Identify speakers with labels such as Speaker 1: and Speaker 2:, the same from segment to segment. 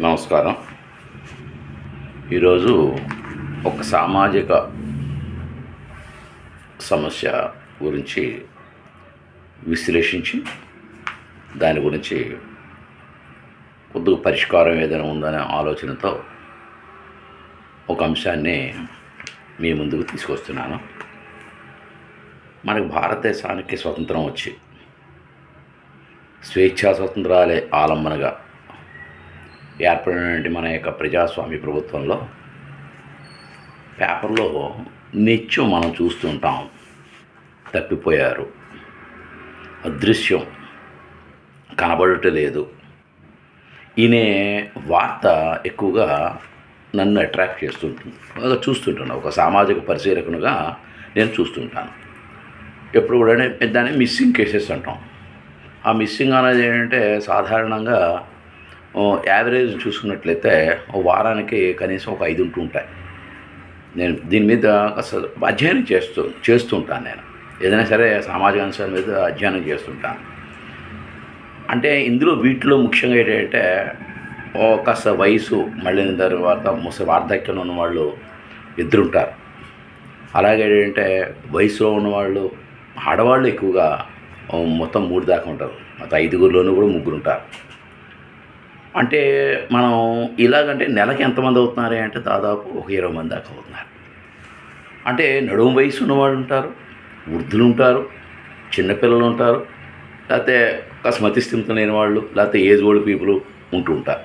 Speaker 1: నమస్కారం. ఈరోజు ఒక సామాజిక సమస్య గురించి విశ్లేషించి దాని గురించి కొద్దిగా పరిష్కారం ఏదైనా ఉందనే ఆలోచనతో ఒక అంశాన్ని మీ ముందుకు తీసుకొస్తున్నాను. మనకు భారతదేశానికి స్వతంత్రం వచ్చి స్వేచ్ఛా స్వతంత్రాలే ఆలంబనగా ఏర్పడినటువంటి మన యొక్క ప్రజాస్వామ్య ప్రభుత్వంలో పేపర్లో నిత్యం మనం చూస్తుంటాం. తప్పిపోయారు. అదృశ్యం. కనబడటం లేదు ఈయనే వార్త ఎక్కువగా నన్ను అట్రాక్ట్ చేస్తుంటుంది. చూస్తుంటాను. ఒక సామాజిక పరిశీలకునిగా నేను చూస్తుంటాను. ఎప్పుడు కూడా దాన్ని మిస్సింగ్ కేసెస్ అంటాం. ఆ మిస్సింగ్ అనేది ఏంటంటే సాధారణంగా యావరేజ్ చూసుకున్నట్లయితే ఓ వారానికి కనీసం ఒక ఐదు ఉంటూ ఉంటాయి. నేను దీని మీద అసలు అధ్యయనం చేస్తూ చేస్తుంటాను నేను. ఏదైనా సరే సామాజిక అంశాల మీద అధ్యయనం చేస్తుంటాను. అంటే ఇందులో వీటిలో ముఖ్యంగా ఏంటంటే కాస్త వయసు మళ్ళిన తర్వాత ముసలి వార్ధక్యంలో ఉన్నవాళ్ళు ఇద్దరుంటారు. అలాగే ఏంటంటే వయసులో ఉన్నవాళ్ళు ఆడవాళ్ళు ఎక్కువగా మొత్తం మూడు దాకా ఉంటారు. మొత్తం ఐదుగురిలోనూ కూడా ముగ్గురు ఉంటారు అంటే మనం ఇలాగంటే నెలకి ఎంతమంది అవుతున్నారు అంటే దాదాపు ఒక ఇరవై మంది దాకా అవుతున్నారు. అంటే నడుము వయసు ఉన్నవాళ్ళు ఉంటారు వృద్ధులు ఉంటారు చిన్నపిల్లలు ఉంటారు లేకపోతే కాస్త మతిస్థిమితం లేని వాళ్ళు లేకపోతే ఏజ్ ఓల్డ్ పీపుల్ ఉంటూ ఉంటారు.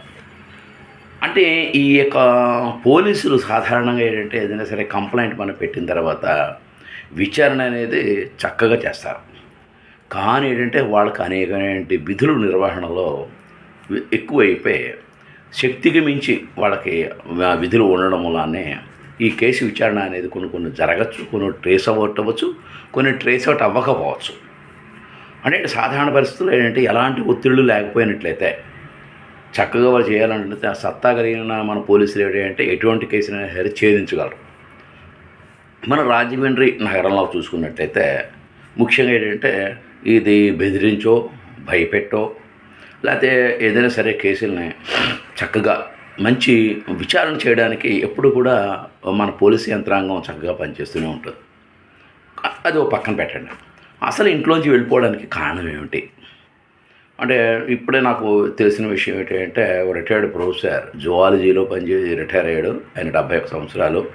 Speaker 1: అంటే ఈ యొక్క పోలీసులు సాధారణంగా ఏంటంటే ఏదైనా సరే కంప్లైంట్ మనం పెట్టిన తర్వాత విచారణ అనేది చక్కగా చేస్తారు. కానీ ఏంటంటే వాళ్ళకి అనేక విధులు నిర్వహణలో ఎక్కువైపోయాయి శక్తికి మించి వాళ్ళకి ఆ విధులు ఉండడం వల్లనే ఈ కేసు విచారణ అనేది కొన్ని కొన్ని జరగచ్చు కొన్ని ట్రేస్ అవుట్ అవ్వచ్చు కొన్ని ట్రేస్ అవుట్ అవ్వకపోవచ్చు. అంటే సాధారణ పరిస్థితులు ఏంటంటే ఎలాంటి ఒత్తిళ్ళు లేకపోయినట్లయితే చక్కగా వాళ్ళు చేయాలంటే సత్తా కలిగిన మన పోలీసులు ఏంటంటే ఎటువంటి కేసునైనా సరే ఛేదించగలరు మన రాజమండ్రి నగరంలో చూసుకున్నట్లయితే ముఖ్యంగా ఏంటంటే ఇది బెదిరించో భయపెట్టో లేకపోతే ఏదైనా సరే కేసుల్ని చక్కగా మంచి విచారణ చేయడానికి ఎప్పుడు కూడా మన పోలీసు యంత్రాంగం చక్కగా పనిచేస్తూనే ఉంటుంది. అది ఒక పక్కన పెట్టండి. అసలు ఇంట్లోంచి వెళ్ళిపోవడానికి కారణం ఏమిటి? అంటే ఇప్పుడే నాకు తెలిసిన విషయం ఏంటంటే రిటైర్డ్ ప్రొఫెసర్ జువాలజీలో పనిచేసి రిటైర్ అయ్యాడు. ఆయన డెబ్బై ఒక సంవత్సరాలు.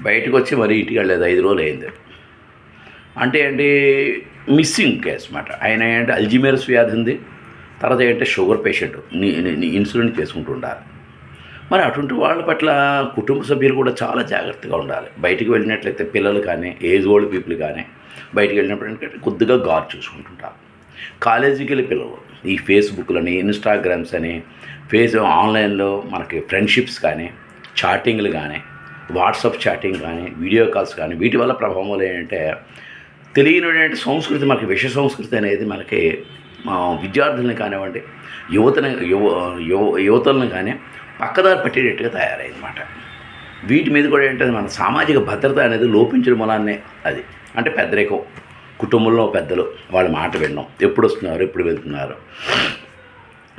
Speaker 1: బయటకు వచ్చి మరీ ఇంటికి వెళ్ళలేదు. ఐదు రోజులు అయింది. అంటే ఏంటి? మిస్సింగ్ కేసు అనమాట ఆయన ఏంటంటే అల్జిమేర్స్ వ్యాధి ఉంది తర్వాత ఏంటంటే షుగర్ పేషెంట్ ఇన్సులిన్ చేసుకుంటూ ఉండాలి. మరి అటువంటి వాళ్ళ పట్ల కుటుంబ సభ్యులు కూడా చాలా జాగ్రత్తగా ఉండాలి. బయటికి వెళ్ళినట్లయితే పిల్లలు కానీ ఏజ్ ఓల్డ్ పీపుల్ కానీ బయటికి వెళ్ళినప్పుడు ఏంటంటే కొద్దిగా గారు చూసుకుంటుంటారు కాలేజీకి వెళ్ళి పిల్లలు ఈ ఫేస్బుక్లని ఇన్స్టాగ్రామ్స్ అని ఫేస్ ఆన్లైన్లో మనకి ఫ్రెండ్షిప్స్ కానీ చాటింగ్లు కానీ వాట్సాప్ చాటింగ్ కానీ వీడియో కాల్స్ కానీ వీటి వల్ల ప్రభావం ఏంటంటే తెలియని సంస్కృతి మనకి విష సంస్కృతి అనేది మనకి విద్యార్థులను కానివ్వండి యువతని యువ యువ యువతలను కానీ పక్కదారి పట్టేటట్టుగా తయారైందన్నమాట. వీటి మీద కూడా ఏంటంటే మన సామాజిక భద్రత అనేది లోపించడం వలనే అది. అంటే పెద్దరికం కుటుంబంలో పెద్దలు వాళ్ళ మాట వినడం ఎప్పుడు వస్తున్నారు ఎప్పుడు వెళ్తున్నారు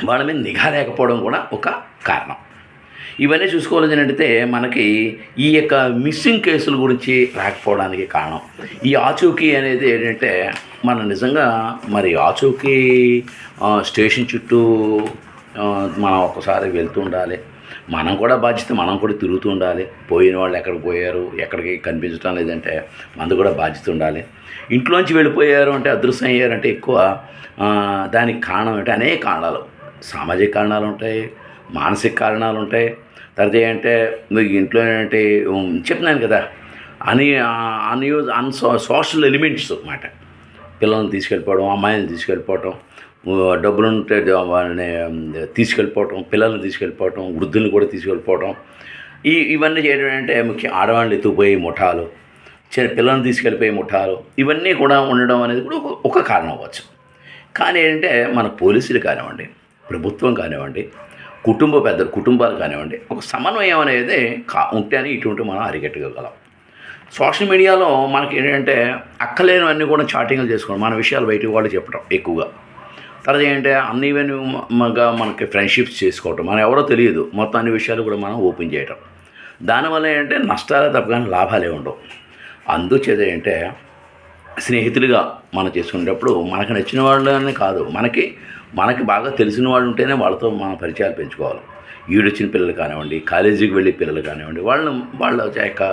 Speaker 1: వాళ్ళ మీద నిఘా లేకపోవడం కూడా ఒక కారణం. ఇవన్నీ చూసుకోవాలని అంటే మనకి ఈ యొక్క మిస్సింగ్ కేసుల గురించి రాకపోవడానికి కారణం. ఈ ఆచూకీ అనేది ఏంటంటే మనం నిజంగా మరి ఆచూకీ స్టేషన్ చుట్టూ మనం ఒకసారి వెళ్తూ ఉండాలి. మనం కూడా బాధ్యత మనం కూడా తిరుగుతూ ఉండాలి. పోయిన వాళ్ళు ఎక్కడికి పోయారు ఎక్కడికి కనిపించడం లేదంటే మనది కూడా బాధ్యత ఉండాలి. ఇంట్లోంచి వెళ్ళిపోయారు అంటే అదృశ్యం అయ్యారంటే ఎక్కువ దానికి కారణం అంటే అనేక కారణాలు. సామాజిక కారణాలు ఉంటాయి మానసిక కారణాలు ఉంటాయి తర్వాత ఏంటంటే మీకు ఇంట్లో ఏంటంటే చెప్తున్నాను కదా అని అన్యూజ్ అన్ సోషల్ ఎలిమెంట్స్ అన్నమాట. పిల్లల్ని తీసుకెళ్ళిపోవడం అమ్మాయిని తీసుకెళ్ళిపోవటం డబ్బులు ఉంటే వాళ్ళని తీసుకెళ్ళిపోవటం పిల్లల్ని తీసుకెళ్ళిపోవటం వృద్ధుల్ని కూడా తీసుకెళ్ళిపోవటం. ఈ ఇవన్నీ చేయడం అంటే ముఖ్యం ఆడవాళ్ళని ఎత్తుకుపోయే ముఠాలు చిన్న పిల్లల్ని తీసుకెళ్ళిపోయే ముఠాలు ఇవన్నీ కూడా ఉండడం అనేది కూడా ఒక కారణం అవ్వచ్చు. కానీ ఏంటంటే మన పోలీసులు కానివ్వండి ప్రభుత్వం కానివ్వండి కుటుంబ పెద్దలు కుటుంబాలు కానివ్వండి ఒక సమన్వయం అనేది కా ఉంటేనే ఇటువంటి మనం అరికట్టగలం. సోషల్ మీడియాలో మనకి ఏంటంటే అక్కలేనివన్నీ కూడా చాటింగ్లు చేసుకోవడం మన విషయాలు బయటకు వాళ్ళు చెప్పడం ఎక్కువగా. తర్వాత ఏంటంటే అన్ఈవెన్గా మనకి ఫ్రెండ్షిప్స్ చేసుకోవటం మనం ఎవరో తెలియదు మొత్తం అన్ని విషయాలు కూడా మనం ఓపెన్ చేయటం. దానివల్ల ఏంటంటే నష్టాలే తప్ప కానీ లాభాలే ఉండవు. అందుచేత ఏంటంటే స్నేహితులుగా మనం చేసుకునేటప్పుడు మనకు నచ్చిన వాళ్ళని కాదు మనకి మనకి బాగా తెలిసిన వాళ్ళు ఉంటేనే వాళ్ళతో మన పరిచయాలు పెంచుకోవాలి. ఈడొచ్చిన పిల్లలు కానివ్వండి కాలేజీకి వెళ్ళే పిల్లలు కానివ్వండి వాళ్ళ వాళ్ళ యొక్క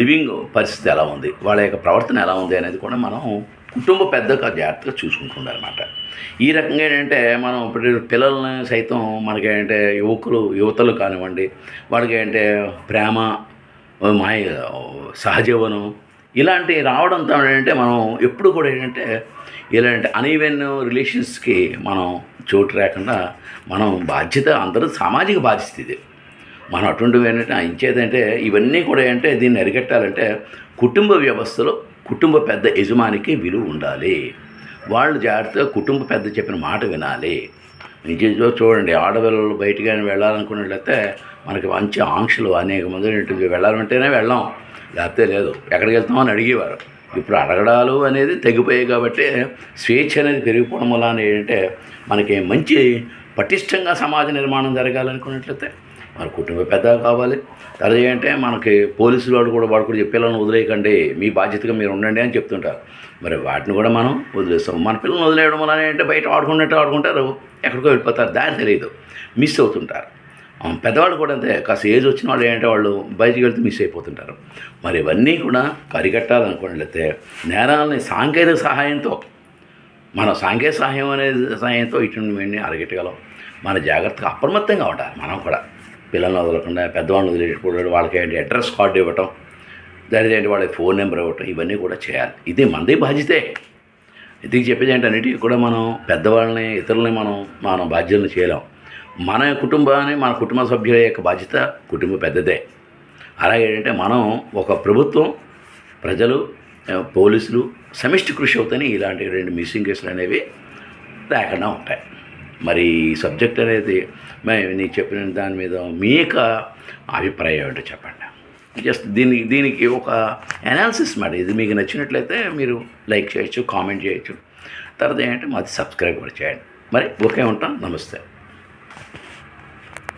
Speaker 1: లివింగ్ పరిస్థితి ఎలా ఉంది వాళ్ళ యొక్క ప్రవర్తన ఎలా ఉంది అనేది కూడా మనం కుటుంబ పెద్దగా జాగ్రత్తగా చూసుకుంటుందన్నమాట. ఈ రకంగా ఏంటంటే మనం ఇప్పుడు పిల్లల్ని సైతం మనకి ఏంటంటే యువకులు యువతలు కానివ్వండి వాళ్ళకి ఏంటంటే ప్రేమ మాయ సహజీవనం ఇలాంటి రావడంతో ఏంటంటే మనం ఎప్పుడు కూడా ఏంటంటే ఇలాంటి అనీవెన్ రిలేషన్స్కి మనం చోటు లేకుండా మనం బాధ్యత అందరూ సామాజిక బాధ్యత ఇది. మనం అటువంటివి ఏంటంటే ఇచ్చేదంటే ఇవన్నీ కూడా ఏంటంటే దీన్ని అరికట్టాలంటే కుటుంబ వ్యవస్థలో కుటుంబ పెద్ద యజమానికి విలువ ఉండాలి. వాళ్ళు జాగ్రత్తగా కుటుంబ పెద్ద చెప్పిన మాట వినాలి. నిజంగా చూడండి ఆడపిల్లలు బయటికి కానీ వెళ్ళాలనుకున్నట్లయితే మనకి మంచి ఆంక్షలు అనేక మంది వెళ్ళాలంటేనే వెళ్ళాం. లేకపోతే లేదు ఎక్కడికి వెళ్తామని అడిగేవారు. ఇప్పుడు అడగడాలు అనేది తగ్గిపోయాయి కాబట్టి స్వేచ్ఛ అనేది పెరిగిపోవడం వల్ల ఏంటంటే మనకి మంచి పటిష్టంగా సమాజ నిర్మాణం జరగాలనుకున్నట్లయితే మన కుటుంబ పెద్ద కావాలి. తర్వాత ఏంటంటే మనకి పోలీసులు వాడు కూడా వాడు కూడా చెప్పేలా వదిలేయకండి మీ బాధ్యతగా మీరు ఉండండి అని చెప్తుంటారు. మరి వాటిని కూడా మనం వదిలేస్తాం. మన పిల్లలు వదిలేయడం వల్ల ఏంటంటే బయట ఆడుకున్నట్టు ఆడుకుంటారు ఎక్కడికో వెళ్ళిపోతారు దారి తెలియదు మిస్ అవుతుంటారు. పెద్దవాళ్ళు కూడా అంతే. కాస్త ఏజ్ వచ్చిన వాళ్ళు ఏంటంటే వాళ్ళు బయటికి వెళ్తే మిస్ అయిపోతుంటారు. మరి ఇవన్నీ కూడా కరికట్టాలనుకున్నట్లయితే నేరాలని సాంకేతిక సహాయంతో మన సాంకేతిక సహాయం అనేది సహాయంతో ఇటువంటి అరగెట్టగలం. మన జాగ్రత్తగా అప్రమత్తంగా ఉండాలి మనం కూడా. పిల్లల్ని వదలకుండా పెద్దవాళ్ళని వదిలేసుకోవడం వాళ్ళకి ఏంటి అడ్రస్ కార్డు ఇవ్వటం దాని వాళ్ళకి ఫోన్ నెంబర్ ఇవ్వటం ఇవన్నీ కూడా చేయాలి. ఇది మనది బాధ్యతే. ఇది చెప్పేది ఏంటన్నిటికీ కూడా మనం పెద్దవాళ్ళని ఇతరులని మనం మనం బాధ్యతలు చేయలేం. మన కుటుంబాన్ని మన కుటుంబ సభ్యుల యొక్క బాధ్యత కుటుంబ పెద్దదే. అలాగే ఏంటంటే మనం ఒక ప్రభుత్వం ప్రజలు పోలీసులు సమిష్టి కృషి అవుతాయి ఇలాంటి రెండు మిస్సింగ్ కేసులు అనేవి లేకుండా ఉంటాయి. మరి ఈ సబ్జెక్ట్ అనేది మేము నీకు చెప్పిన దాని మీద మీ యొక్క అభిప్రాయం ఏంటో చెప్పండి. జస్ట్ దీనికి దీనికి ఒక అనాలిసిస్ మాట ఇది మీకు నచ్చినట్లయితే మీరు లైక్ చేయొచ్చు కామెంట్ చేయొచ్చు. తర్వాత ఏంటంటే మాది సబ్స్క్రైబ్ కూడా చేయండి. మరి ఓకే ఉంటాం నమస్తే.